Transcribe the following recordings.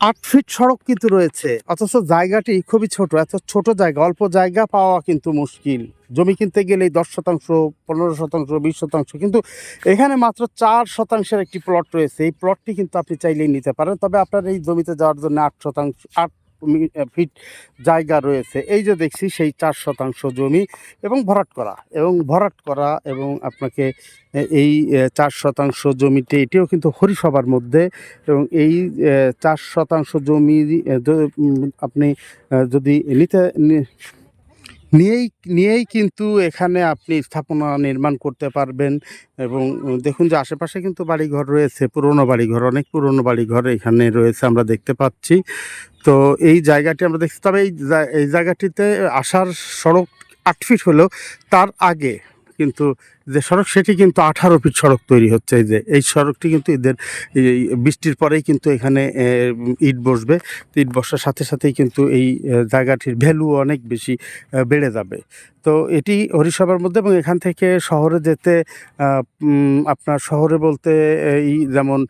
আট ফিট সড়ক কিন্তু রয়েছে। অথচ জায়গাটি খুবই ছোট, এত ছোট জায়গা, অল্প জায়গা পাওয়া কিন্তু মুশকিল। জমি কিনতে গেলে দশ শতাংশ, পনেরো শতাংশ, বিশ শতাংশ, কিন্তু এখানে মাত্র চার শতাংশের একটি প্লট রয়েছে। এই প্লটটি কিন্তু আপনি চাইলেই নিতে পারেন। তবে আপনার এই জমিতে যাওয়ার জন্য আট শতাংশ, আট ফিট জায়গা রয়েছে। এই যে দেখছি, সেই চার শতাংশ জমি এবং ভরাট করা এবং ভরাট করা এবং আপনাকে এই চার শতাংশ জমিতে এটিও কিন্তু হরিসভার মধ্যে এবং এই চার শতাংশ জমি আপনি যদি নিতে নিয়েই নিয়েই কিন্তু এখানে আপনি স্থাপনা নির্মাণ করতে পারবেন এবং দেখুন যে আশেপাশে কিন্তু বাড়িঘর রয়েছে, পুরনো বাড়িঘর, অনেক পুরনো বাড়িঘর এখানে রয়েছে আমরা দেখতে পাচ্ছি। তো এই জায়গাটি আমরা দেখছি, তবে এই এই জায়গাটিতে আসার সড়ক আট ফিট হলেও তার আগে কিন্তু যে সড়ক, সেটি কিন্তু আঠারো ফিট সড়ক তৈরি হচ্ছে। এই যে, এই সড়কটি কিন্তু এদের বৃষ্টির পরেই কিন্তু এখানে ইট বসবে। ইট বসার সাথে সাথেই কিন্তু এই জায়গাটির ভ্যালু অনেক বেশি বেড়ে যাবে। তো এটি হরিসভার মধ্যে এবং এখান থেকে শহরে যেতে আপনার শহরে বলতে এই যেমন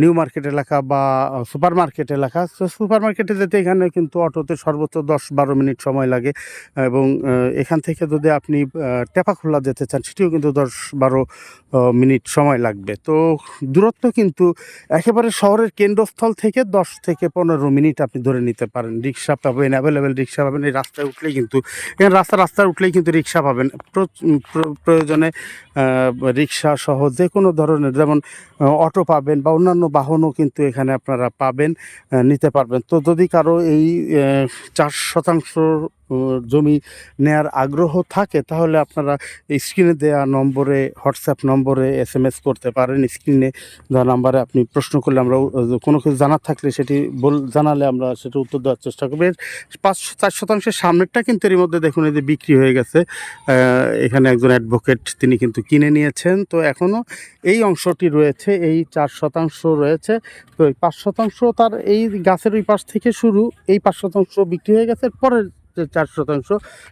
নিউ মার্কেট এলাকা বা সুপার মার্কেট এলাকা সুপার মার্কেটে যেতে এখানে কিন্তু অটোতে সর্বোচ্চ দশ বারো মিনিট সময় লাগে। এবং এখান থেকে যদি আপনি টেপাখোলা যেতে চান, সেটিও কিন্তু দশ বারো মিনিট সময় লাগবে। তো দূরত্ব কিন্তু একেবারে শহরের কেন্দ্রস্থল থেকে দশ থেকে পনেরো মিনিট আপনি ধরে নিতে পারেন। রিক্সা পাবেন অ্যাভেলেবেল রিক্সা পাবেন, এই রাস্তায় উঠলেই কিন্তু এখানে রাস্তা রাস্তায় উঠলেই কিন্তু রিক্সা পাবেন। প্র- প্র- প্রয়োজনে রিক্সা সহ যে কোনো ধরনের, যেমন অটো পাবেন বা অন্যান্য বাহনও কিন্তু এখানে আপনারা পাবেন নিতে পারবেন। তো যদি কারও এই চার শতাংশ জমি নেয়ার আগ্রহ থাকে, তাহলে আপনারা স্ক্রিনে দেওয়া নম্বরে, হোয়াটসঅ্যাপ নম্বরে এস এম এস করতে পারেন স্ক্রিনে দেওয়া নাম্বারে আপনি প্রশ্ন করলে আমরা কোনো কিছু জানার থাকলে সেটি বল, জানালে আমরা সেটা উত্তর দেওয়ার চেষ্টা করব। পাঁচ, চার শতাংশের সামনেরটা কিন্তু এর মধ্যে দেখুন এই যে বিক্রি হয়ে গেছে। এখানে একজন অ্যাডভোকেট তিনি কিন্তু কিনে নিয়েছেন। তো এখনও এই অংশটি রয়েছে, এই চার শতাংশ রয়েছে। তো এই পাঁচ শতাংশ তার এই গাছের ওই পাশ থেকে শুরু, এই পাঁচ শতাংশ বিক্রি হয়ে গেছে। পরের যে চার শতাংশ,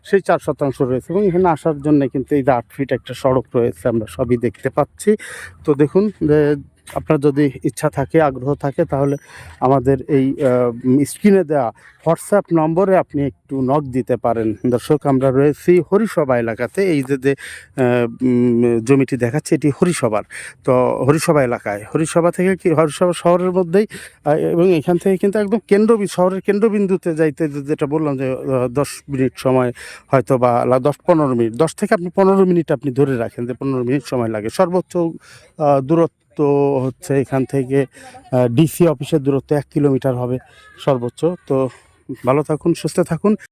সেই চার শতাংশ রয়েছে এবং এখানে আসার জন্য কিন্তু এই যে আট ফিট একটা সড়ক রয়েছে, আমরা সবই দেখতে পাচ্ছি। তো দেখুন আপনার যদি ইচ্ছা থাকে আগ্রহ থাকে তাহলে আমাদের এই স্ক্রিনে দেওয়া হোয়াটসঅ্যাপ নম্বরে আপনি একটু নক দিতে পারেন। দর্শক আমরা রয়েছি হরিসভা এলাকাতে। এই যে যে জমিটি দেখাচ্ছে এটি হরিসভার। তো হরিসভা এলাকায় হরিসভা থেকে কি হরিসভা শহরের মধ্যেই এবং এখান থেকে কিন্তু একদম কেন্দ্র শহরের কেন্দ্রবিন্দুতে যাইতে যেটা বললাম যে দশ মিনিট সময় হয়তো বা দশ পনেরো মিনিট দশ থেকে আপনি পনেরো মিনিট আপনি ধরে রাখেন যে পনেরো মিনিট সময় লাগে। সর্বোচ্চ আহ, দূরত্ব হচ্ছে এখান থেকে ডিসি অফিসের দূরত্ব এক কিলোমিটার হবে সর্বোচ্চ। তো ভালো থাকুন, সুস্থ থাকুন।